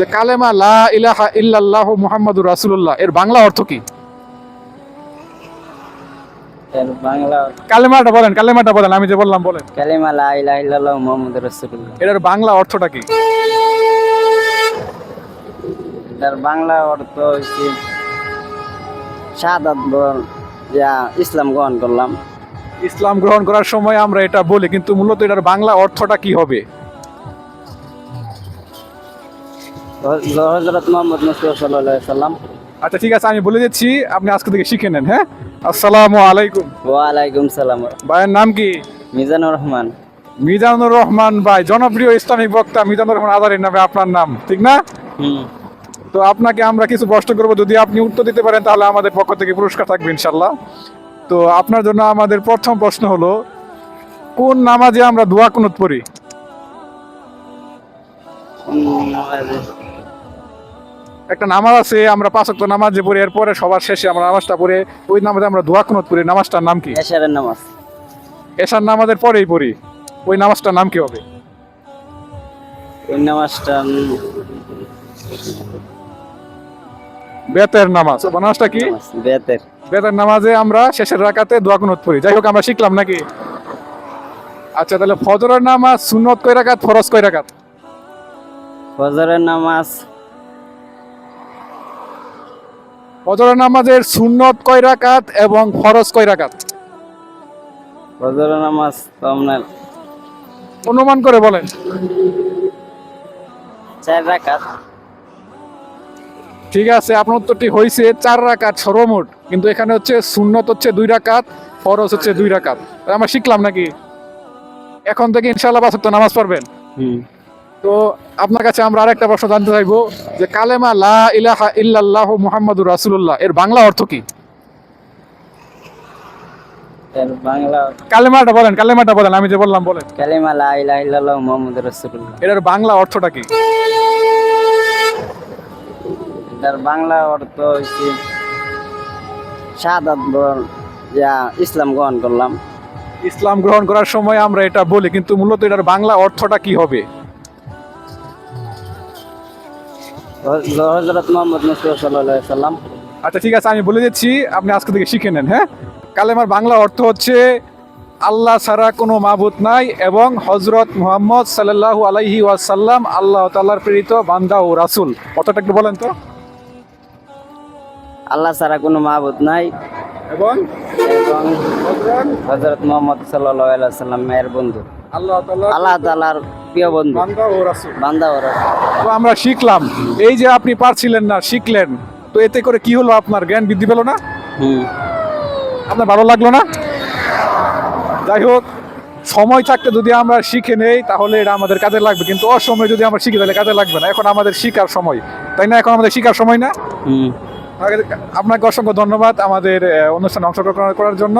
যে কালেমা লা ইলাহা ইল্লাল্লাহ মুহাম্মাদুর রাসূলুল্লাহ এর বাংলা অর্থ কি? কালেমাটা বলেন কালেমাটা বলেন আমি যে বললাম বলেন। কালিমা লা ইলাহা ইল্লাল্লাহ মুহাম্মাদুর রাসূলুল্লাহ। এটার বাংলা অর্থটা কি? এটার বাংলা অর্থ হচ্ছে শাহাদাত যা ইসলাম গ্রহণ করলাম। ইসলাম গ্রহণ করার সময় আমরা এটা বলি কিন্তু মূলত এটার বাংলা অর্থটা কি হবে? হজরত মোহাম্মদ মুস্তফা সাল্লাল্লাহু সাল্লাম আচ্ছা ঠিক আছে আমি বলে দিচ্ছি আপনি আজকে থেকে শিখে নেন হ্যাঁ? আসসালামু আলাইকুম। ওয়া আলাইকুম সালাম। ভাইয়ের নাম কি? মিজানুর রহমান। মিজানুর রহমান ভাই জনপ্রিয় ইসলামিক বক্তা মিজানুর রহমান আদারের নামে আপনার নাম ঠিক না? তো আপনাকে আমরা কিছু প্রশ্ন করব যদি আপনি উত্তর দিতে পারেন তাহলে আমাদের পক্ষ থেকে পুরস্কার থাকবে ইনশাল্লাহ তো আপনার জন্য আমাদের প্রথম প্রশ্ন হলো কোন নামাজে আমরা দোয়া কুনুত পড়ি? একটা নামাজ আছে আমরা পাঁচ অক্ট নামাজ নামাজে পড়ি এরপরে সবার শেষে আমরা নামাজটা পড়ে। ওই নামাজে আমরা দোয়া কুনুত পড়ি নামাজটার নাম কি? এশারের নামাজ। এশার নামাজের পরেই পড়ি ওই নামাজটার নাম কি হবে? ওই নামাজটা বেতের নামাজ। নামাজটা কি? বেতের। বেতের নামাজে আমরা শেষের রাকাতে দোয়া কুনুত পড়ি। যাই হোক আমরা শিখলাম নাকি? আচ্ছা তাহলে ফজরের নামাজ সুন্নত কয় রাকাত ফরজ কয় রাকাত? ফজরের নামাজ ফজরের নামাজের সুন্নত কয় রাকাত এবং ফরজ কয় রাকাত? ফজরের নামাজ আপনার অনুমান করে বলেন। চার রাকাত। ঠিক আছে আপনার উত্তরটি হয়েছে চার রাকাত সর্বমোট কিন্তু এখানে হচ্ছে সুন্নত হচ্ছে দুই রাকাত ফরজ হচ্ছে দুই রাকাত। আমরা শিখলাম নাকি? এখন থেকে ইনশাল্লাহ বাসত্ব নামাজ পড়বেন। হুম। তো আপনার কাছে আমরা আরেকটা প্রশ্ন জানতে চাইব যে কালেমা লা ইলাহা ইল্লাল্লাহ মুহাম্মাদুর রাসূলুল্লাহ এর বাংলা অর্থ কি? কালেমাটা বলেন কালেমাটা বলেন আমি যে বললাম বলেন। কালিমা লা ইলাহা ইল্লাল্লাহ মুহাম্মাদুর রাসূলুল্লাহ। এটার বাংলা অর্থটা কি? এটার বাংলা অর্থ হচ্ছে শাহাদাত যা ইসলাম গ্রহণ করলাম। ইসলাম গ্রহণ করার সময় আমরা এটা বলি কিন্তু মূলত এটার বাংলা অর্থটা কি হবে? হজরত মোহাম্মদ মুস্তফা সাল্লাম আচ্ছা ঠিক আছে আমি বলে দিচ্ছি আপনি আজকে থেকে শিখে নেন হ্যাঁ? কালেমার বাংলা অর্থ হচ্ছে আল্লাহ ছাড়া কোনো মাবুত নাই এবং হজরত মোহাম্মদ সাল্লাল্লাহু আলাইহি ওয়াসাল্লাম আল্লাহ তাআলার প্রেরিত বান্দা ও রাসূল। অতটা একটু বলেন তো। আল্লাহ ছাড়া কোনো মাহবুদ নাই এবং হজরত মোহাম্মদ সাল্লাল্লাহু আলাইহি সাল্লাম মেয়ের বন্ধু। আল্লাহ আল্লাহ তাআলার প্রিয় বন্ধু। বান্দা ও রাসূল। বান্দা ওরা তো আমরা শিখলাম। এই যে আপনি পারছিলেন না শিখলেন তো এতে করে কি হলো? আপনার জ্ঞান বৃদ্ধি পেল না? হুম। আপনার ভালো লাগল না? যাই হোক সময় থাকতে যদি আমরা শিখে নেই তাহলে এটা আমাদের কাজে লাগবে। কিন্তু অসময়ে যদি আমরা শিখি তাহলে কাজে লাগবে না। এখন আমাদের শিকার সময়। তাই না? এখন আমাদের শিকার সময় না? আপনাকে অসংখ্য ধন্যবাদ আমাদের অনুষ্ঠানে অংশগ্রহণ করার জন্য।